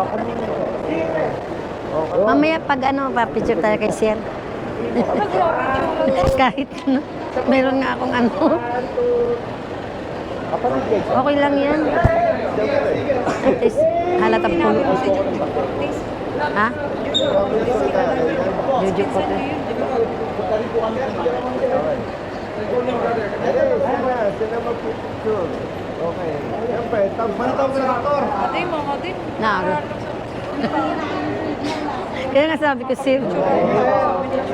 Ako. Okay. Mamaya pag ano, pa-picture tayo kay Sir. Kahit ano. Meron nga akong ano. Okay lang yan. At least, halatang pulo. Ha? Juju ko to. Sila mag-picture. Okay. Siyempre, tawag mo na tawag sa doktor. Na, Kaya nga sabi ko, Sir,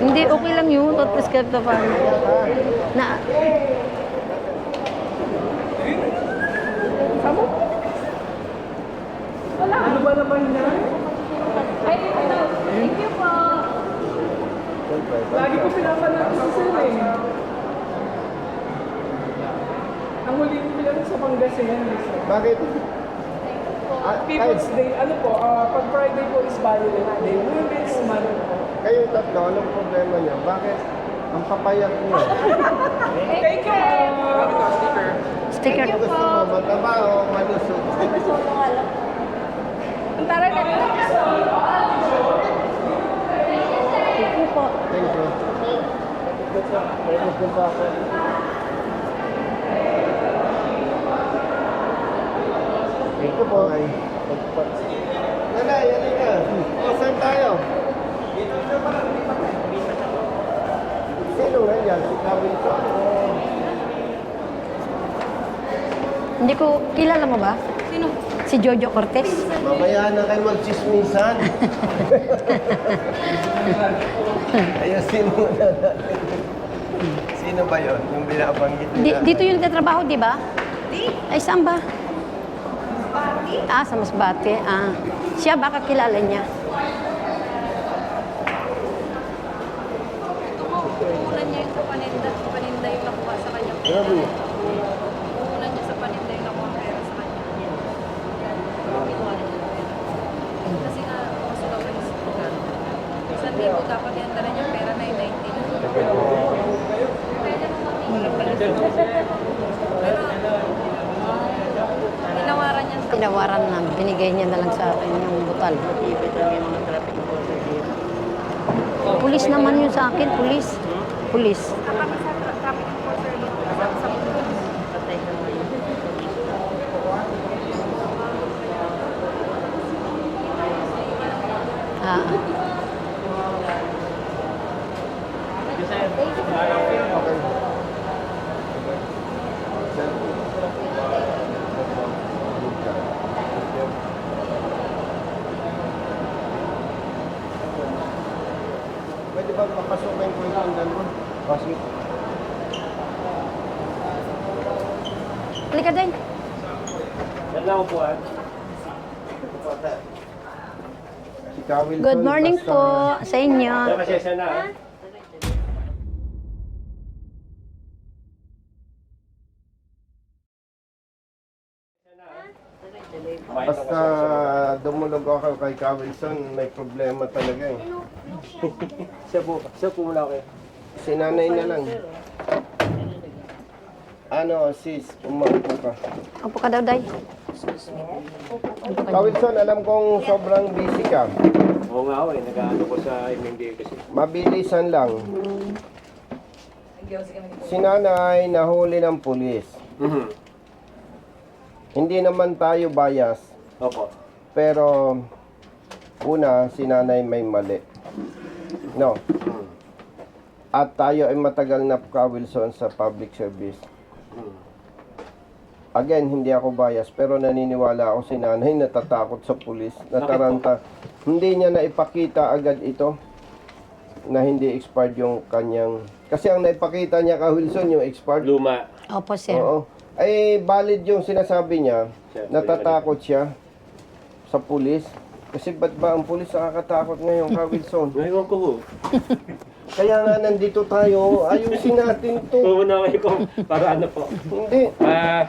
hindi, okay lang yun. Tapos ka pa. Na, Ano ba naman yan? Siyempre, Lagi ko pinapanood sa sir eh. Ang huli ko pinanood sa Pangasinan eh. sir. Bakit? Ah, People's kahit Day, ano po, ah, pag Friday po is Violent Day, Women's Month po. kayong tatlo, anong problema niyo? Bakit ang papayak niyo? Thank you! ah. sticker. Gusto mo mataba o malusog? Ang taray na Thank you po. Thank you. May gusto pa ako. Thank you po. Nanay, ano ka? O, saan tayo? Sino nga yan? Si Carlito? Hindi ko, kilala mo ba? Sino? Si Jojo Cortez. Mamaya na kayo magchismisan. Ayusin mo na natin. Sino ba yun? Yung binabanggit Di, nila? dito yung nagtatrabaho, di ba? Ay, saan ba? Ah, sa Masbate. Ah. Siya, baka kilala niya. Puhunan niya yung paninda, paninda yung nakuha sa kanya. Grabe. Puhunan niya sa paninda yung nakuha pera sa kanya. Kinuha niya yung pera. Kasi nga, kaso daw is Isang libo dapat yan dala niya pera na yung 19. Wala pala. Pero, tinawaran niya sa Tinawaran na, binigay niya na lang sa akin yung butal. Pulis naman yun sa akin, pulis. Pulis. kami sa tra- traffic enforcer dito. Sa, sa Ah. Pwede ba papasukin ko yung dalawa? Kasi Halika din. Good morning po sa inyo. Basta dumulog ako kay Kawilson, may problema talaga eh. Siya po, siya po muna kayo. Sinanay na lang. Ano, sis, umaupo ka. Opo ka daw, Day. Kawilson, alam kong sobrang busy ka. Oo nga ako eh, nag-ano ko sa MMDA kasi. Mabilisan lang. Si nanay nahuli ng pulis. Mhm. Hindi naman tayo bias. Opo. Pero, una, si nanay may mali. No. Mhm. At tayo ay matagal na ka, Wilson, sa public service. Mhm. Again, hindi ako bias, pero naniniwala ako si nanay natatakot sa pulis, nataranta. Hindi niya naipakita agad ito na hindi expired yung kanyang... Kasi ang naipakita niya ka, Wilson, yung expired. Luma. Opo, sir. Oo. Ay, valid yung sinasabi niya. Natatakot siya sa pulis. Kasi ba't ba ang pulis nakakatakot ngayon, ka, Wilson? Ngayon ko ho. Kaya nga nandito tayo, ayusin natin to. Puuna kayo ko para ano po. Hindi. Ah,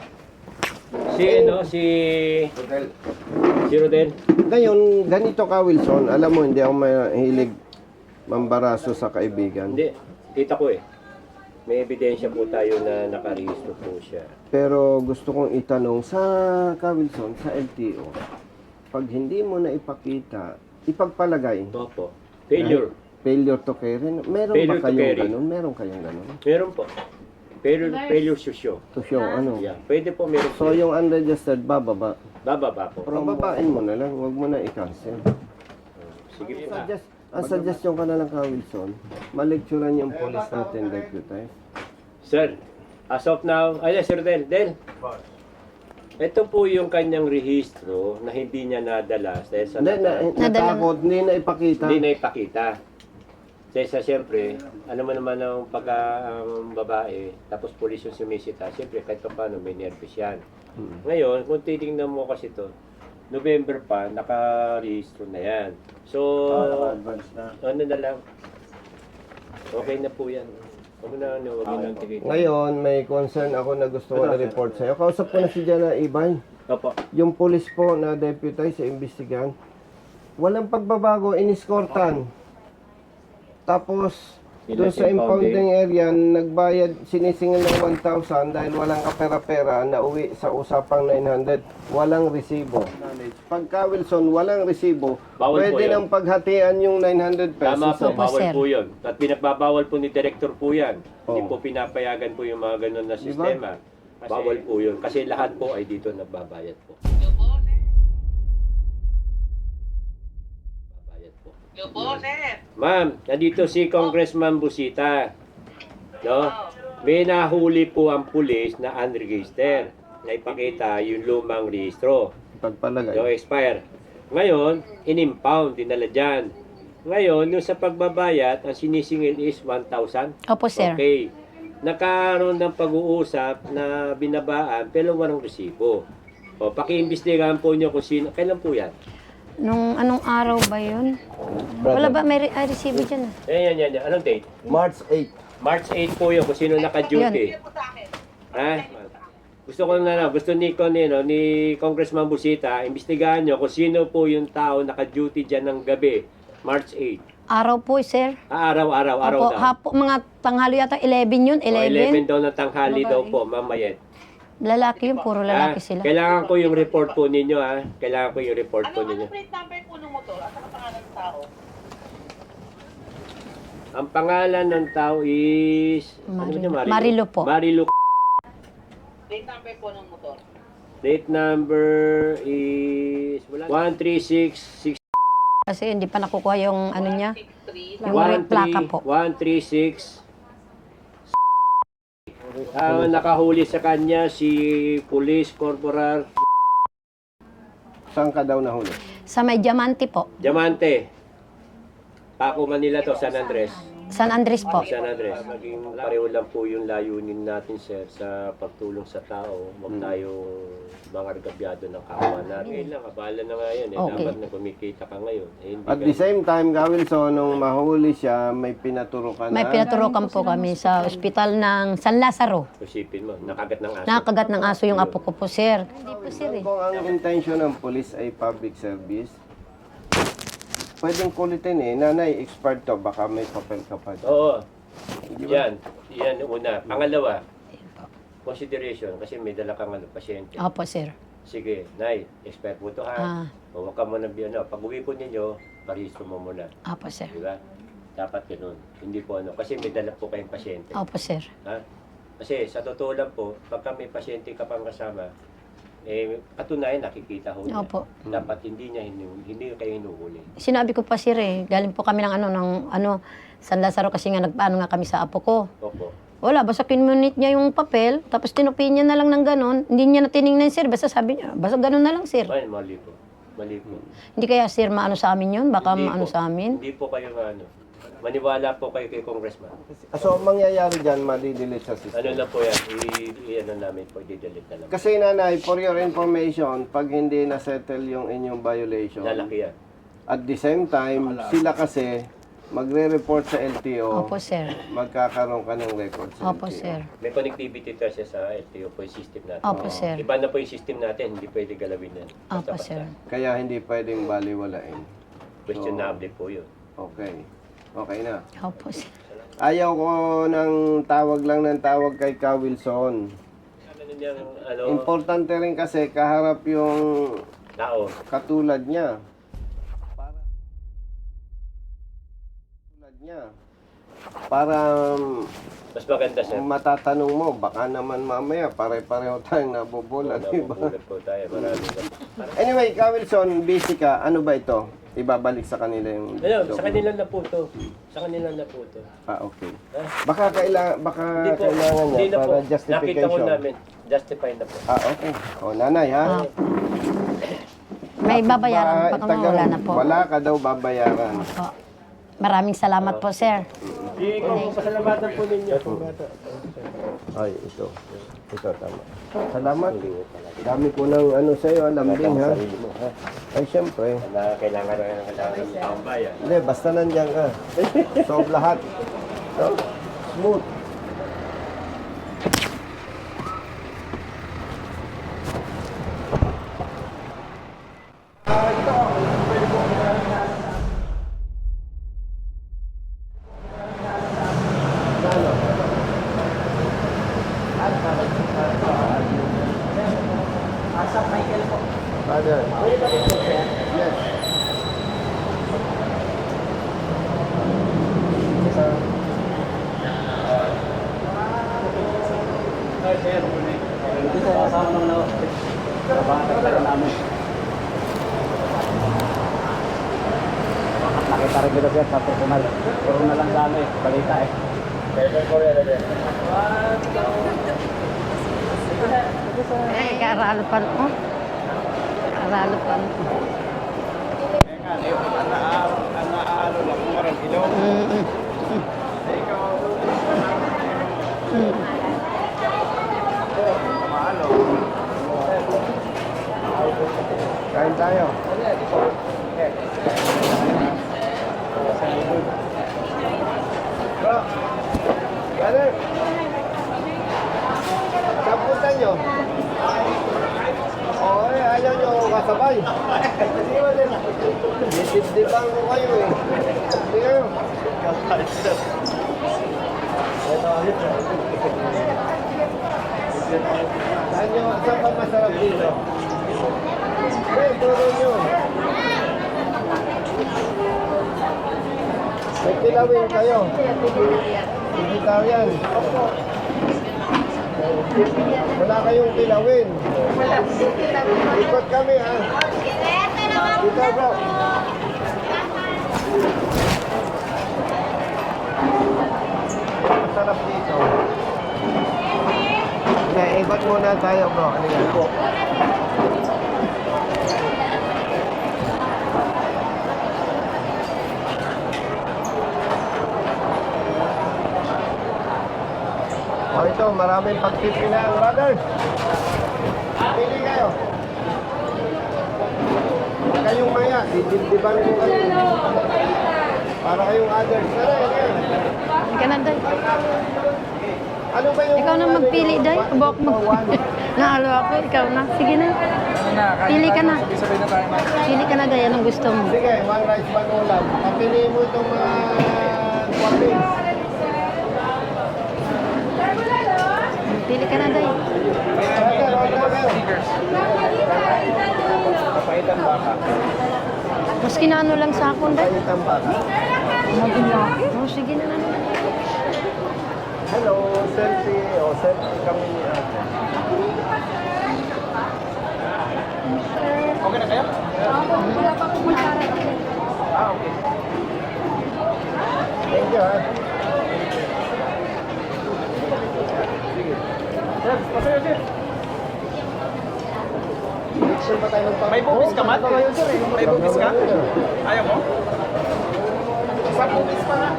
si ano, si... Si Rodel. Ngayon, ganito ka, Wilson. Alam mo, hindi ako mahilig mambaraso sa kaibigan. Hindi, kita ko eh. May ebidensya po tayo na nakarehistro po siya. Pero gusto kong itanong sa ka, Wilson, sa LTO. Pag hindi mo na ipakita, ipagpalagay, Opo. Failure. failure to carry, meron Failure ba kayong ganun? Meron kayong ganun? Meron po. Failure, failure to show. To show, ano? Yeah. Pwede po meron So, yung unregistered, bababa. Bababa po. Pababain mo na lang, huwag mo na i-cancel. Sige po. Suggest, ang suggestion ka na lang ka, Wilson, malecturean yung police natin, deputy. Sir, as of now, ay Sir Del, Del. Ito po yung kanyang rehistro na hindi niya nadala dahil sa Hindi, na, nata- natakot, hindi na ipakita. hindi na ipakita. Dahil sa siyempre, ano mo naman ang pagka ang babae, tapos pulis yung sumisita, siyempre kahit pa paano may nervous yan. Hmm. Ngayon, kung titingnan mo kasi to, November pa, naka-rehistro na yan. So, ano na lang, okay na po yan. Huwag na, ano, huwag na tigil. Ngayon, may concern ako na gusto ko i-report sa'yo. Kausap ko na si Jana Ibay. Opo. Yung police po na deputy sa imbestigan, walang pagbabago, iniskortan. Tapos, doon sa impounding area, nagbayad, sinisingil ng 1,000 dahil walang kapera-pera na uwi sa usapang 900. Walang resibo. Pagka Wilson, walang resibo, Bawal po pwede yun. nang paghatian yung 900 pesos. Tama po. Opo, bawal sir. po yun. At pinagbabawal po ni Director po yan. Hindi Oo. po pinapayagan po yung mga ganun na Diba? sistema. Bawal po yun. Kasi lahat po ay dito nagbabayad po. Babayad po. Ma'am, nandito si Congressman Busita. No? May nahuli po ang pulis na unregistered na ipakita yung lumang rehistro. Pagpalagay. Yung expire. Ngayon, in-impound, dinala dyan. Ngayon, yung sa pagbabayad, ang sinisingil is 1,000. Opo, sir. Okay. Nakaroon ng pag-uusap na binabaan, pero walang resibo. O, pakiimbestigahan po nyo kung sino. Kailan po yan? Nung anong araw ba yun? Wala ba may re- ay, resibo dyan? ah? Yan, yan, yan, yan. Anong date? March 8. March 8 po yun, kung sino naka-duty. Ha? Gusto ko na lang, gusto ni, ko, ni, no, ni Congressman Busita, imbestigahan nyo kung sino po yung tao naka-duty dyan ng gabi, March 8. Araw po, sir. Ah, araw-araw, araw Opo, daw. hapo, mga tanghali yata, 11 yun, O, 11 11. daw na tanghali daw po, mamayet. Lalaki yun, puro lalaki Ah, sila. Kailangan ko yung report po ninyo, ha? Kailangan ko yung report po Ano, ninyo. ano plate number po ng motor at ang pangalan ng tao? Ang pangalan ng tao is... ano Marilo. yun, Marilo po. Marilo. Plate number po ng motor. Date number is... 136... Kasi hindi pa nakukuha yung ano niya. 163. Yung red plaka po. 136... Ah, nakahuli sa kanya si Police Corporal Saan ka daw nahuli? Sa may diamante po. Diamante. Paco Manila to, San Andres. San Andres po. San Andres. Maging pareho lang po yung layunin natin, sir, sa pagtulong sa tao. Huwag tayong mga regabyado ng kapwa natin. Ngayon lang, kabala na nga yan. Eh. Okay. Dapat na kumikita ka ngayon. Eh, hindi At ka- the same time, Gawilson, nung mahuli siya, may pinaturo ka na. May pinaturokan po kami sa ospital ng San Lazaro. Isipin mo, nakagat ng aso. Nakagat ng aso yung apo ko po, sir. Hindi po, sir eh. Kung ang intention ng police ay public service, pwedeng kulitin eh. Nanay, expired to, baka may papel ka pa. dyan. Oo. Yan. Yan una. Pangalawa, consideration kasi may dala kang ano, pasyente. Opo, sir. Sige, Nay, expert mo to ha. Ah, O, Huwag ka muna, ano, pag uwi po ninyo, parehistro mo muna. opo, sir. Di ba? Dapat ganun. Hindi po ano. Kasi may dala po kayong pasyente. Opo, sir. Ha? Kasi sa totoo lang po, pagka may pasyente ka pang kasama, eh, katunayan nakikita ho niya. Opo. Dapat hindi niya hinu- hindi kayo hinuhuli. Sinabi ko pa, sir eh. Galing po kami ng ano, ng ano, San Lazaro kasi nga nagpaano nga kami sa apo ko. Opo. Wala, basta kinunit niya yung papel, tapos tinupin niya na lang ng ganon. Hindi niya na tiningnan, sir. Basta sabi niya, basta ganon na lang, sir. Ay, mali po. Mali po. Hindi kaya, sir, maano sa amin yun? Baka Hindi maano po. sa amin? Hindi po kayo ano. Maniwala po kayo kay Congressman. So, ang mangyayari dyan, madidelete sa system. Ano na po yan, i- i- ano namin po, i-delete na lang. Kasi nanay, for your information, pag hindi na-settle yung inyong violation, Lalaki yan. at the same time, sila kasi magre-report sa LTO, Opo, sir. magkakaroon ka ng record sa Opo, LTO. sir. May connectivity kasi sa LTO po yung system natin. Opo, sir. Iba na po yung system natin, hindi pwede galawin yan. Opo, Basta-basta. sir. Kaya hindi pwedeng baliwalain. Questionable po yun. Okay. Okay na. Opo, sir. Ayaw ko ng tawag lang ng tawag kay Ka Wilson. Ano ano, Importante rin kasi kaharap yung Tao. katulad niya. Para katulad niya. Para um, Mas maganda, sir. matatanong mo, baka naman mamaya pare-pareho tayong nabobola, di ba? Nabubulat po tayo. Maraming Anyway, Ka Wilson, busy ka. Ano ba ito? Ibabalik sa kanila yung... Ano, sa kanila na po to. Sa kanila na po to. Ah, okay. Ha? Baka, kaila, baka Hindi po, kailangan niya hindi na po. para Nakita ko justification. namin. Justify na po. Ah, okay. O, nanay, ha? May babayaran Ba- pa kami, tagang wala na po. Wala ka daw babayaran. Po. Maraming salamat po, sir. Hindi ko pasalamatan po ninyo. Ay, ito. Ito, tama. Salamat. Dami ko ng ano sa'yo? Sarili mo, ha? Ay, syempre. Na kailangan na kailangan ng taong bayan. Hindi, basta nandiyan ka. Solve lahat. No? Smooth. Rin kita sir sa personal. Puro na lang sa ano eh, balita eh. Ay, karalo pa no? Karalo pa no? Mm, mm. Kain tayo. Bro, brother. Saan punta nyo? Oo, eh, ayaw nyo kasabay. Dibdibang ko kayo eh. Hindi kayo. Saan nyo, saan ba masarap dito? Eh, turo nyo. May kilawin kayo. Vegetarian. Wala kayong kilawin. Ikot kami ha. Dito bro. Masarap dito. Hindi, ikot muna tayo bro. Ano yan? O ito, maraming pagpipilian, brothers. Pili kayo. Huwag kayong maya, didibdiban ko kayo. Para kayong others. Tara, yan. Ikaw na, Day. Ano ba yung... Ikaw na magpili, Day. Bok mag... Naalo ako, ikaw na. Sige na. Pili ka na. Pili ka na, Day. Anong gusto mo? Sige, one rice, one ulam. Kapili mo itong mga toppings. Pili ka na, Day. Kapaitan baka. Maski na ano lang sa akin, Day. Palitan baka. Oh, sige na, ano. Hello, selfie. O, selfie kami ni ate. Okay na kayo? Ah, okay. Thank you, ha. Sir, pasayo sir. Picture ba tayo ng May bubis ka, Matt? May bubis ka? Ayaw mo? Sa bubis pa na.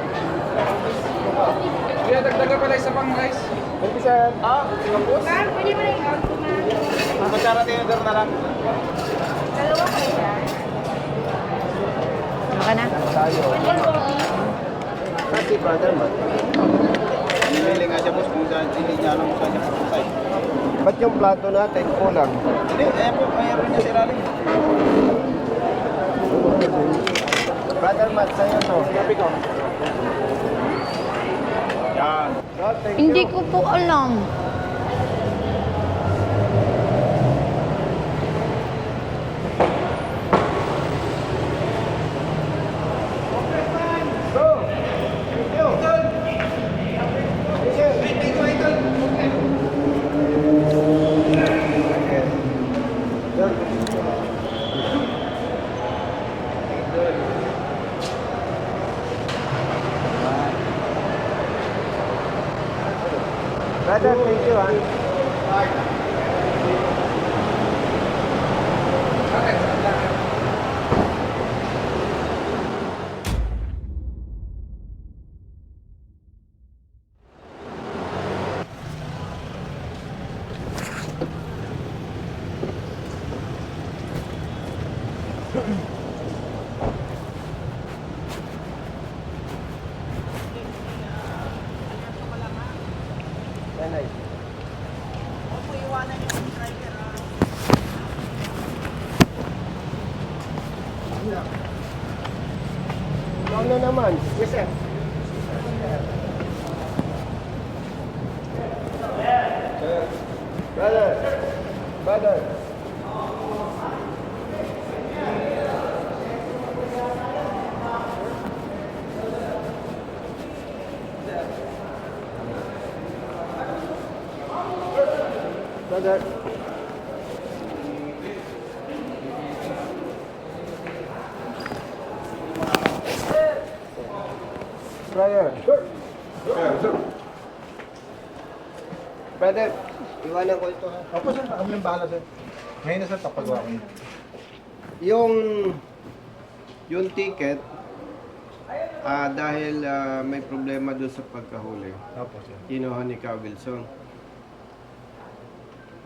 Kuya, dagdagan pala isa pang rice. Thank you, sir. Ah, bubis? Kutsara tinidor na lang. Ano ka na? Tayo. Kasi brother man. Pili nga siya boss kung saan hindi niya alam kung saan siya pupunta eh. Ba't yung plato natin kulang? Hindi, mo, ayaw rin niya si Raleigh. Brother Matt, sa'yo to. Sabi ko. Yan. Hindi ko po alam. Brother, thank you ah. Nanay. Ikaw na naman. Yes, sir. Brother. Brother. Brother. Brother. Brother, iwanan ko ito ha. Opo sir, kami ng bahala sir. Ngayon na sir, papagawa ko yun. Yung yung ticket ah dahil ah, may problema doon sa pagkahuli. Opo sir. Kinuha ni Ka Wilson.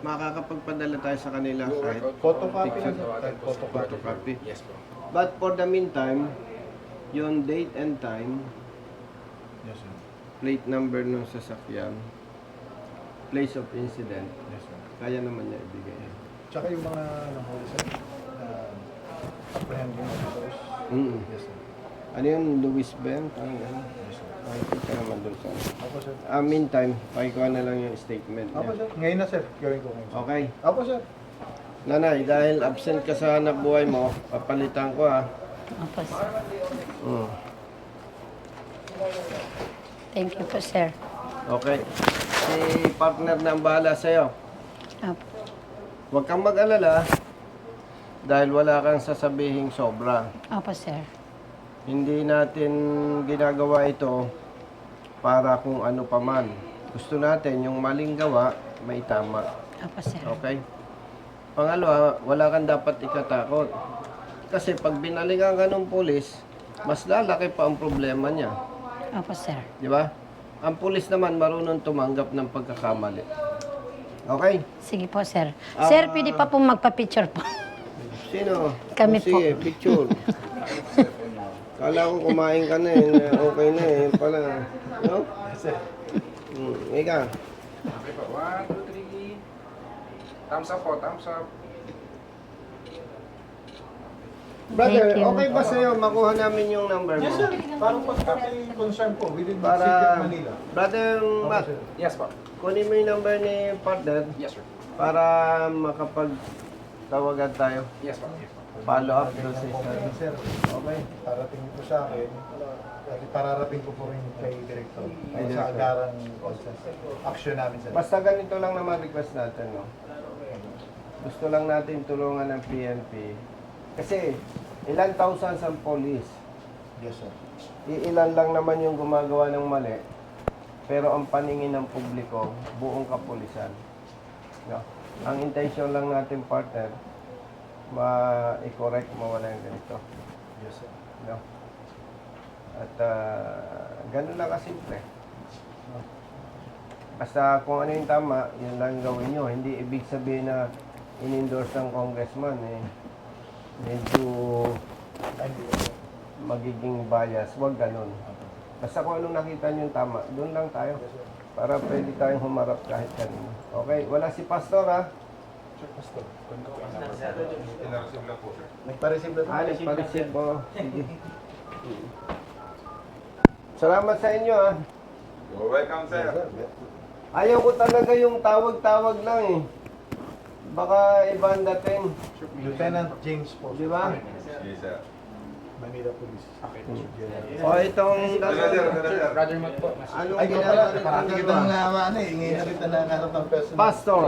Makakapagpadala tayo sa kanila kahit Photocopy na sir. Photocopy. photocopy. Yes po. But for the meantime, yung date and time, Yes sir. plate number ng sasakyan, place of incident, Yes. Kaya naman niya ibigay. Tsaka yung mga nahuli sir, na apprehending officers. Mm. Yes sir. Ano yun, Louis Ben? Parang gano'n. Yes sir. Makikita naman doon sa... Opo sir. Ah, meantime, pakikuha na lang yung statement niya. sir. Ngayon na sir, gawin ko ngayon sir. Okay. Opo sir. Nanay, dahil absent ka sa hanap buhay mo, papalitan ko ha. Opo, sir. Mm. Thank you po, sir. Okay. Si partner na ang bahala sa'yo. Opo. Huwag kang mag-alala dahil wala kang sasabihing sobra. Opo, sir. Hindi natin ginagawa ito para kung ano pa man. Gusto natin yung maling gawa, may tama. Opo, sir. Okay? Pangalawa, wala kang dapat ikatakot. Kasi pag binalingan ka ng pulis, mas lalaki pa ang problema niya. Opo, sir. Di ba? Ang pulis naman marunong tumanggap ng pagkakamali. Okay? Sige po, sir. Ah. sir, pwede pa po magpa-picture po. Sino? Kami O, Sige, picture. Kala ko kumain ka na eh. Okay na eh. Yun pala. No? Hmm, ika. Okay po. One, two, three. Thumbs up po, thumbs up. Brother, Thank you. okay ba sa'yo makuha namin yung number mo? Yes sir. Parang pagkaki concern po within the city Para, of Manila. brother Matt. Yes po. kunin mo yung number ni partner Yes sir. para makapag tawagan tayo. Yes po. Follow up doon sa isa. Okay sir. Okay. Parating po sa akin. At pararating ko po rin kay Director. Ay, sa agarang action namin sir. Basta ganito lang naman request natin, no? Gusto lang natin tulungan ng PNP. Kasi, ilan thousands ang police. Yes sir. Iilan lang naman yung gumagawa ng mali. Pero ang paningin ng publiko, buong kapulisan. No? Ang intention lang natin, partner, ma-correct, mawala yung ganito. Yes sir. No? At ah, ganun lang kasimple. No? Basta kung ano yung tama, yun lang gawin nyo. Hindi ibig sabihin na in-endorse ng congressman eh. Medyo po. magiging bias. Huwag ganun. Basta kung anong nakita nyo yung tama, doon lang tayo. Para pwede tayong humarap kahit kanino. Okay? Wala si Pastor ha? Sir, Pastor. Nagpa-receive na po. Alis, pa-receive mo. Sige. Salamat sa inyo ha. You're welcome, sir. Ayaw ko talaga yung tawag-tawag lang eh. Baka iba ang dating. Lieutenant James po. Di ba? Yes, sir. Manila Police. O itong... Brother Matt po. Anong Ay, ko ginagawa pala. Parang ng kita nga ano eh. Ngayon na rin na ng personal. Pastor.